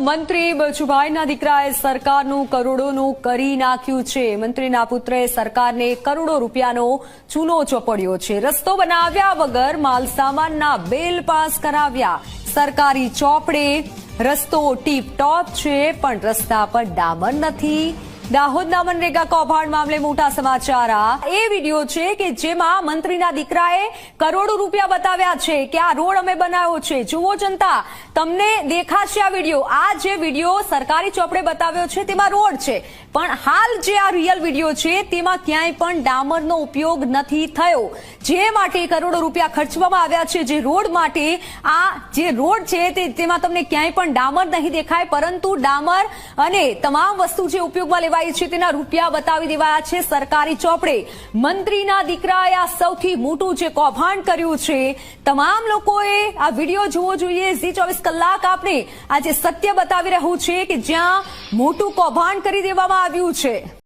મંત્રી બચુભાઈના દીકરાએ સરકારનું કરોડોનું કરી નાખ્યું છે. મંત્રીના પુત્રએ સરકારને કરોડો રૂપિયાનો ચૂનો ચોપડ્યો છે. રસ્તો બનાવ્યા વગર માલસામાનના બેલ પાસ કરાવ્યા. સરકારી ચોપડે રસ્તો ટીપ ટોપ છે, પણ રસ્તા પર ડામર નથી. દાહોદના મનરેગા કૌભાંડ મામલે મોટા સમાચાર. આ એ વીડિયો છે કે જેમાં મંત્રીના દીકરાએ કરોડો રૂપિયા બતાવ્યા છે કે આ રોડ અમે બનાવ્યો છે. જુઓ જનતા, તમને દેખાશે આ વીડિયો. આ જે વીડિયો સરકારી ચોપડે બતાવ્યો છે તેમાં રોડ છે. પણ હાલ જે આ રિયલ વીડિયો છે તેમાં ક્યાંય પણ ડામરનો ઉપયોગ નથી થયો. જે માટે કરોડો રૂપિયા ખર્ચવામાં આવ્યા છે, જે રોડ માટે આ જે રોડ છે તેમાં તમને ક્યાંય પણ ડામર નહીં દેખાય. પરંતુ ડામર અને તમામ વસ્તુ જે ઉપયોગમાં લેવાઈ છે તેના રૂપિયા બતાવી દેવાયા છે સરકારી ચોપડે. મંત્રીના દીકરાએ આ સૌથી મોટું જે કૌભાંડ કર્યું છે, તમામ લોકોએ આ વીડિયો જોવો જોઈએ. ઝી ચોવીસ કલાક આપણે આજે સત્ય બતાવી રહ્યું છે કે જ્યાં મોટું કૌભાંડ કરી દેવામાં આવ્યું છે.